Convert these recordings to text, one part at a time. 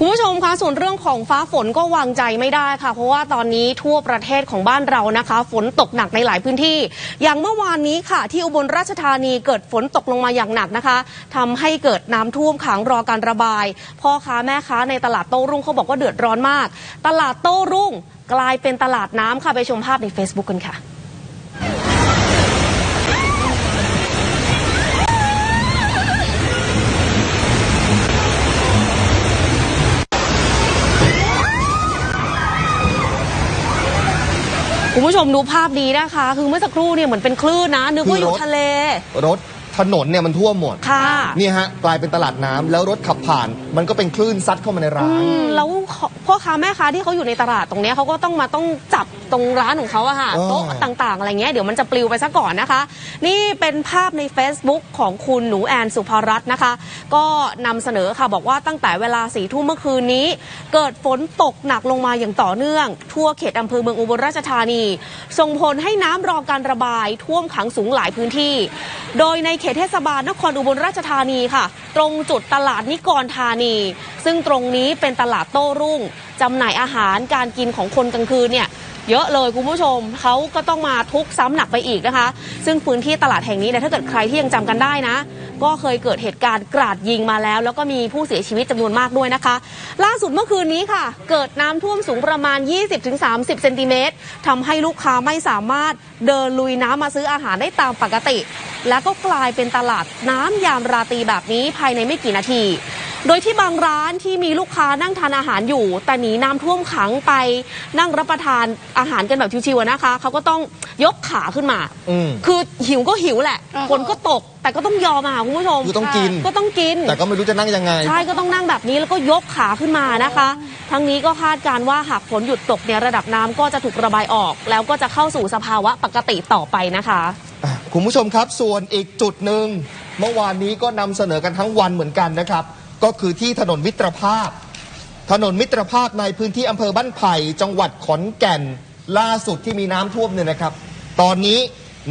คุณผู้ชมคะส่วนเรื่องของฟ้าฝนก็วางใจไม่ได้ค่ะ เพราะว่าตอนนี้ทั่วประเทศของบ้านเรานะคะ ฝนตกหนักในหลายพื้นที่ อย่างเมื่อวานนี้ค่ะ ที่อุบลราชธานีเกิดฝนตกลงมาอย่างหนักนะคะทำให้เกิดน้ำท่วมขังรอการระบาย พ่อค้าแม่ค้าในตลาดโต้รุ่งเขาบอกว่าเดือดร้อนมาก ตลาดโต้รุ่งกลายเป็นตลาดน้ำค่ะไปชมภาพใน Facebook กันค่ะ คุณผู้ชมดูภาพนี้นะคะ คือเมื่อสักครู่เนี่ยเหมือนเป็นคลื่นนะนึกว่าอยู่ทะเล รถ ถนนเนี่ยมันท่วมหมดค่ะนี่ฮะกลายเป็นตลาดน้ำแล้วรถขับผ่าน มันก็เป็นคลื่นซัดเข้ามาในร้าน อืมแล้วพ่อค้าแม่ค้าที่เขาอยู่ในตลาดตรงเนี้ยเขาก็ต้องมาต้องจับตรงร้านของเขาอะค่ะอ๋อโต๊ะต่างๆ อะไรเงี้ยเดี๋ยวมันจะปลิวไปซะก่อนนะคะ นี่เป็นภาพใน Facebook ของคุณหนูแอนสุภารัตน์นะคะ ก็นำเสนอค่ะบอกว่าตั้งแต่เวลาสี่ทุ่มเมื่อคืนนี้ เกิดฝนตกหนักลงมาอย่างต่อเนื่อง ทั่วเขตอำเภอเมืองอุบลราชธานี ส่งผลให้น้ำรอการระบายท่วมขังสูงหลายพื้นที่ โดยในเขตเทศบาลนครอุบลราชธานีค่ะ ตรงจุดตลาดนิกรธานี ซึ่งตรงนี้เป็นตลาดโต้รุ่งจำหน่ายอาหารการกินของคนกลางคืนเนี่ยเยอะเลยคุณผู้ชมเขาก็ต้องมาทุกซ้ำหนักไปอีกนะคะ ซึ่งพื้นที่ตลาดแห่งนี้เนี่ยถ้าเกิดใครที่ยังจำกันได้นะ ก็เคยเกิดเหตุการณ์กราดยิงมาแล้ว แล้วก็มีผู้เสียชีวิตจำนวนมากด้วยนะคะ ล่าสุดเมื่อคืนนี้ค่ะ เกิดน้ำท่วมสูงประมาณ 20-30เซนติเมตรทำให้ลูกค้าไม่สามารถเดินลุยน้ำมาซื้ออาหารได้ตามปกติ แล้วก็กลายเป็นตลาดน้ำยามราตรีแบบนี้ภายในไม่กี่นาที โดยที่บางร้านที่มีลูกค้านั่งทานอาหารอยู่ แต่หนีน้ำท่วมขังไปนั่งรับประทานอาหารกันแบบชิวๆอะนะคะ เขาก็ต้องยกขาขึ้นมา อืม คือหิวก็หิวแหละอ่าฮะฝนก็ตก แต่ก็ต้องยอมอะค่ะคุณผู้ชมคือต้องกิน ก็ต้องกิน แต่ก็ไม่รู้จะนั่งยังไง ใช่ ก็ต้องนั่งแบบนี้แล้วก็ยกขาขึ้นมานะคะ ทั้งนี้ก็คาดการณ์ว่าหากฝนหยุดตกเนี่ยระดับน้ำก็จะถูกระบายออก แล้วก็จะเข้าสู่สภาวะปกติต่อไปนะคะ อะ คุณผู้ชมครับ ส่วนอีกจุดหนึ่งเมื่อวานนี้ก็นำเสนอกันทั้งวันเหมือนกันนะครับ ก็คือที่ถนนมิตรภาพ ถนนมิตรภาพในพื้นที่อำเภอบ้านไผ่จังหวัดขอนแก่น ล่าสุดที่มีน้ำท่วมเนี่ยนะครับ ตอนนี้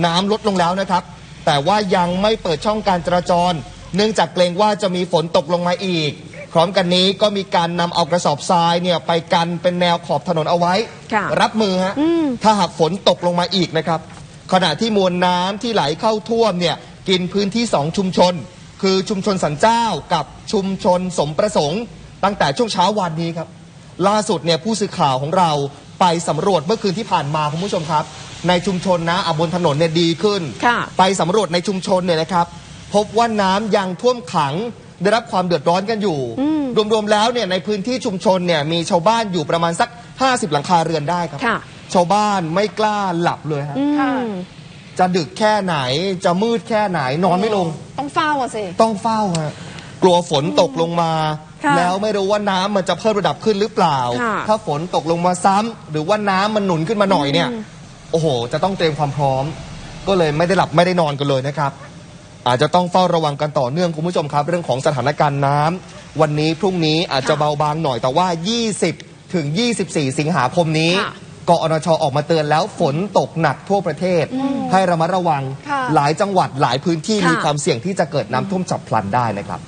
น้ำลดลงแล้วนะครับ แต่ว่ายังไม่เปิดช่องการจราจร เนื่องจากเกรงว่าจะมีฝนตกลงมาอีก พร้อมกันนี้ก็มีการนำเอากระสอบทรายเนี่ยไปกันเป็นแนวขอบถนนเอาไว้ ค่ะ รับมือฮะ อืม ถ้าหากฝนตกลงมาอีกนะครับ ขณะที่มวลน้ำที่ไหลเข้าท่วมเนี่ยกินพื้นที่ 2 ชุมชน คือชุมชนสันเจ้ากับชุมชนสมประสงค์ ตั้งแต่ช่วงเช้าวันนี้ครับ ล่าสุดเนี่ยผู้สื่อข่าวของเราไปสำรวจเมื่อคืนที่ผ่านมาคุณผู้ชมครับ ในชุมชนนะอะบนถนนเนี่ยดีขึ้น ค่ะ ไปสำรวจในชุมชนเนี่ยนะครับ พบว่าน้ำยังท่วมขังได้รับความเดือดร้อนกันอยู่ อืมรวมๆแล้วเนี่ยในพื้นที่ชุมชนเนี่ยมีชาวบ้านอยู่ประมาณสัก 50 หลังคาเรือนได้ครับ ค่ะ ชาวบ้านไม่กล้าหลับเลยฮะ อืค่ะ มจะดึกแค่ไหนจะมืดแค่ไหนนอนไม่ลง ต้องเฝ้าอะสิ ต้องเฝ้าฮะกลัวฝนตกลงมา ค่ะแล้วไม่รู้ว่าน้ำมันจะเพิ่มระดับขึ้นหรือเปล่า ค่ะ ถ้าฝนตกลงมาซ้ำหรือว่าน้ำมันหนุนขึ้นมาหน่อยเนี่ยอืมโอ้โห จะต้องเตรียมความพร้อม ก็เลยไม่ได้หลับไม่ได้นอนกันเลยนะครับ อาจจะต้องเฝ้าระวังกันต่อเนื่องคุณผู้ชมครับ เรื่องของสถานการณ์น้ำวันนี้พรุ่งนี้อาจจะค่ะเบาบางหน่อยแต่ว่า 20 ถึง 24 สิงหาคมนี้ ค่ะ กอนชออกมาเตือนแล้วฝนตกหนักทั่วประเทศ ให้ระมัดระวัง ค่ะหลายจังหวัดหลายพื้นที่ค่ะ มีความเสี่ยงที่จะเกิดน้ำท่วมฉับพลันได้นะครับ